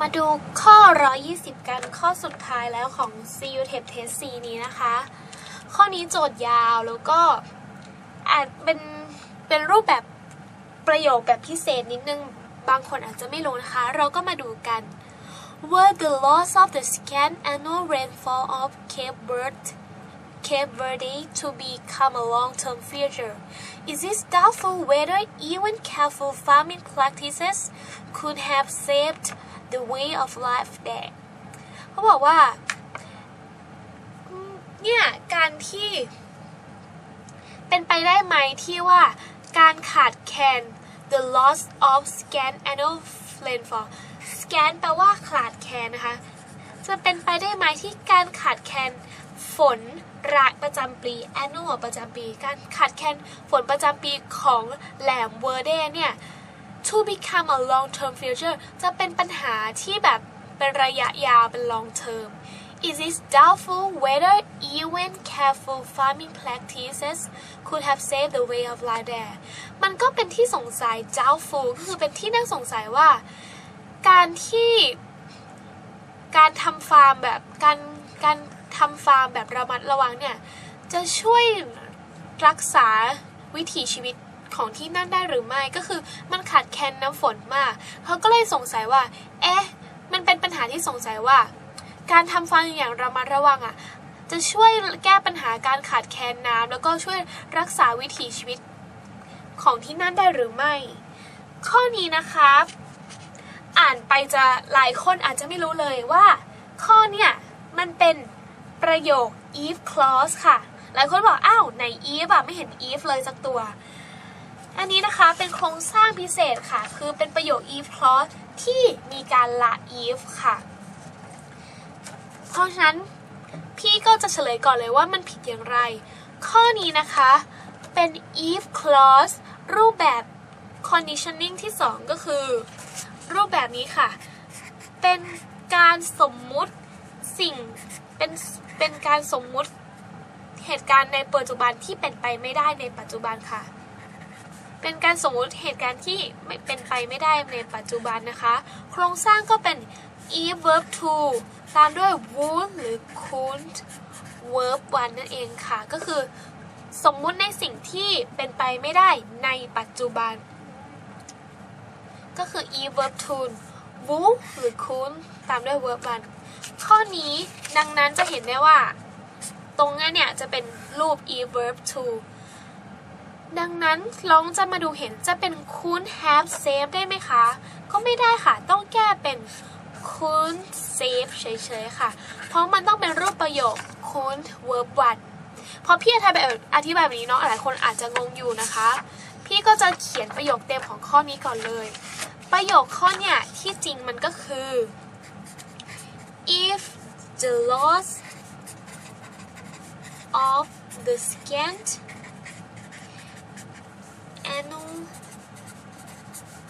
มาดูข้อ 120 กันข้อสุดท้ายแล้วของ CU t e p Test C นี้นะคะ ข้อนี้โจทย์ยาวแล้วก็อาจเป็นเป็นรูปแบบประโยคแบบพิเศษนิดนึง บางคนอาจจะไม่รู้นะคะ เราก็มาดูกัน Were the loss of the scant annual rainfall of Cape Verde Cape Verde to become a long-term feature. It is doubtful whether even careful farming practices could have saved the way of life there. เขาบอกว่า เนี่ยการที่เป็นไปได้ไหมที่ว่าการขาดแคลน the loss of scan annual rainfall scan แปลว่าขาดแคลนนะคะ จะเป็นไปได้ไหมที่การขาดแคลนฝนรายประจำปี annual ประจำปี การขาดแคลนฝนประจำปีของแหลมเวอร์เดเนี่ย to become a long term future จะเป็นปัญหาที่แบบเป็นระยะยาวเป็น long term It is doubtful whether even careful farming practices could have saved the way of life there มันก็เป็นที่สงสัย doubtful ก็คือเป็นที่น่าสงสัยว่า การที่การทำฟาร์มแบบการการทำฟาร์มแบบระมัดระวังเนี่ย จะช่วยรักษาวิถีชีวิต ของที่นั่นได้หรือไม่ก็คือมันขาดแคลนน้ำฝนมากเขาก็เลยสงสัยว่า เอ๊ะ มันเป็นปัญหาที่สงสัยว่า การทำฟาร์มอย่างระมัดระวังอะจะช่วยแก้ปัญหาการขาดแคลนน้ำแล้วก็ช่วยรักษาวิถีชีวิตของที่นั่นได้หรือไม่ ข้อนี้นะครับ อ่านไปจะหลายคนอาจจะไม่รู้เลยว่า ข้อเนี่ยมันเป็นประโยค if clause ค่ะ หลายคนบอกอ้าวไหน if อะไม่เห็น if เลยสักตัว อันนี้นะคะเป็นโครงสร้างพิเศษค่ะ คือเป็นประโยค if clause ที่มีการละ if ค่ะ เพราะฉะนั้นพี่ก็จะเฉลยก่อนเลยว่ามันผิดอย่างไร ข้อนี้นะคะเป็น if clause รูปแบบ conditioning ที่ 2 ก็คือ รูปแบบนี้ค่ะ เป็นการสมมุติสิ่ง เป็นเป็นการสมมุติเหตุการณ์ในปัจจุบันที่เป็นไปไม่ได้ในปัจจุบันค่ะ เป็นการสมมติเหตุการณ์ที่ไม่เป็นไปไม่ได้ในปัจจุบันนะคะ โครงสร้างก็เป็น if verb to ตามด้วย would หรือ could verb one นั่นเองค่ะ ก็คือสมมุติในสิ่งที่เป็นไปไม่ได้ในปัจจุบัน ก็คือ if verb to would หรือ could ตามด้วย verb one ข้อนี้ดังนั้นจะเห็นได้ว่า ตรงนี้เนี่ยจะเป็นรูป if verb to ดังนั้นลองจะมาดูเห็นจะเป็น could have saved ได้ไหมคะ ก็ไม่ได้ค่ะ ต้องแก้เป็น could save เฉยๆค่ะ เพราะมันต้องเป็นรูปประโยค could verb one พอพี่อธิบายแบบอธิบายแบบนี้เนาะหลายคนอาจจะงงอยู่นะคะ พี่ก็จะเขียนประโยคเต็มของข้อนี้ก่อนเลย ประโยคข้อเนี่ยที่จริงมันก็คือ if the loss of the scant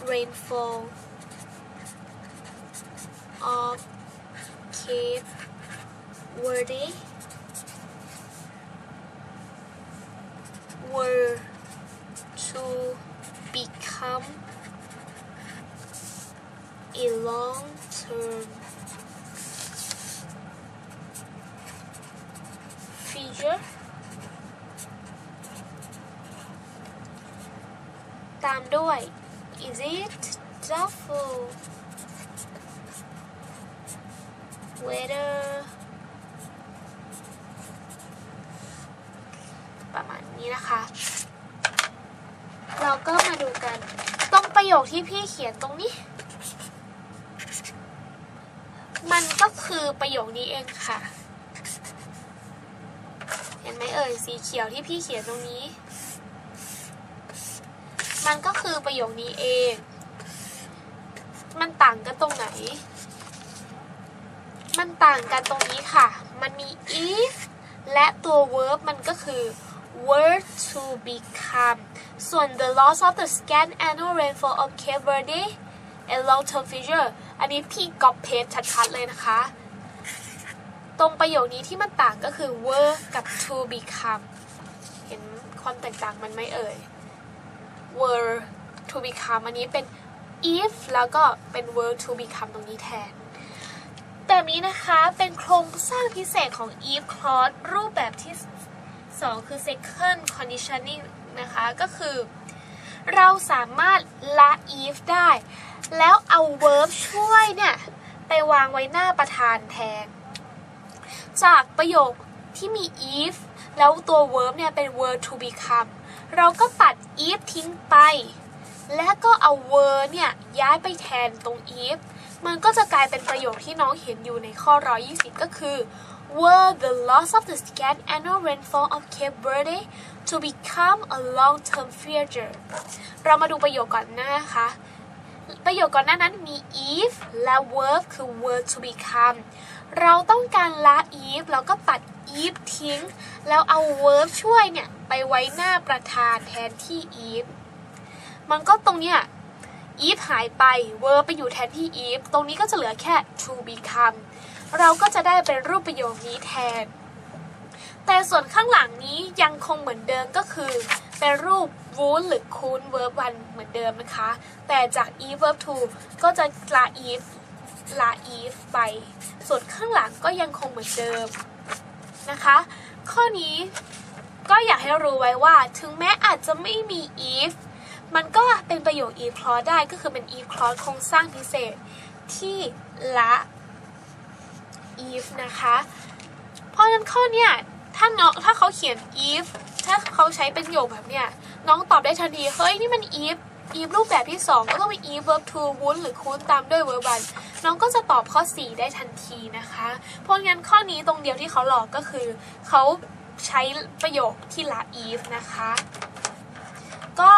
rainfall of Cape Verde were to become a long-term feature ตามด้วย is it doubtful whether ประมาณนี้นะคะ เราก็มาดูกันตรงประโยคที่พี่เขียนตรงนี้ มันก็คือประโยคนี้เองค่ะ เห็นไหมเอ่ยสีเขียวที่พี่เขียนตรงนี้ มันก็คือประโยคนี้เอง มันต่างกันตรงไหน มันต่างกันตรงนี้ค่ะ มันมี if และตัว verb มันก็คือ were to become ส่วน the loss of the scant annual rainfall of Cape Verde a long-term feature อันนี้พี่ก๊อปเพจชัดๆเลยนะคะ ตรงประโยคนี้ที่มันต่างก็คือ were กับ to become เห็นความแตกต่างมันไหมเอ่ย were to become อันนี้เป็น if แล้วก็เป็น were to become ตรงนี้แทน แบบนี้นะคะเป็นโครงสร้างพิเศษของ if clause รูปแบบที่ 2 คือ second conditioning นะคะ ก็คือ เราสามารถละ if ได้ แล้วเอา verb ช่วยเนี่ย ไปวางไว้หน้าประธานแทน จากประโยคที่มี if แล้วตัว verb เนี่ยเป็น verb to become เราก็ตัด if ทิ้งไป และก็เอา verb เนี่ยย้ายไปแทนตรง if มันก็จะกลายเป็นประโยคที่น้องเห็นอยู่ในข้อ 120 ก็คือ were the loss of the scant annual rainfall of Cape Verde to become a long-term feature เรามาดูประโยคก่อนนะคะ ประโยคก่อนหน้านั้นมี if และ verb คือ were to become เราต้องการละ if แล้วก็ตัด if ทิ้ง แล้วเอา verb ช่วยเนี่ย ไปไว้หน้าประธานแทนที่ if มันก็ตรงเนี้ย if หายไป verb ไปอยู่แทนที่ if ตรงนี้ก็จะเหลือแค่ to become เราก็จะได้เป็นรูปประโยคนี้แทน แต่ส่วนข้างหลังนี้ยังคงเหมือนเดิมก็คือ เป็นรูป would หรือ could verb 1เหมือนเดิมนะคะ แต่จาก if verb to ก็จะละ if ละ if ไป ส่วนข้างหลังก็ยังคงเหมือนเดิมนะคะ ข้อนี้ก็อยากให้รู้ไว้ว่าถึงแม้อาจจะไม่มี if มันก็เป็นประโยค if clause ได้ก็คือเป็น if clause โครงสร้างพิเศษที่ละ if นะคะ เพราะฉะนั้นข้อเนี้ยถ้าน้องถ้าเขาเขียน if ถ้าเขาใช้เป็นประโยคแบบเนี้ยน้องตอบได้ทันที เฮ้ย นี่มัน if if รูปแบบที่ 2 ก็ต้องเป็น if verb to would หรือ could ตามด้วย verb 1น้องก็จะตอบข้อ 4 ได้ทันทีนะคะ เพราะงั้นข้อนี้ตรงเดียวที่เขาหลอกก็คือ เขาใช้ประโยคที่ละ if นะคะ ก็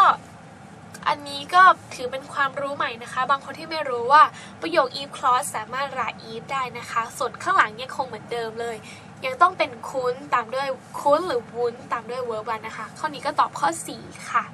อันนี้ก็ถือเป็นความรู้ใหม่นะคะ บางคนที่ไม่รู้ว่าประโยค if clause สามารถละ if ได้นะคะ ส่วนข้างหลังยังคงเหมือนเดิมเลย ยังต้องเป็นคุ้นตามด้วยคุ้นหรือวุ้นตามด้วย verb นะคะ ข้อนี้ก็ตอบข้อ 4 ค่ะ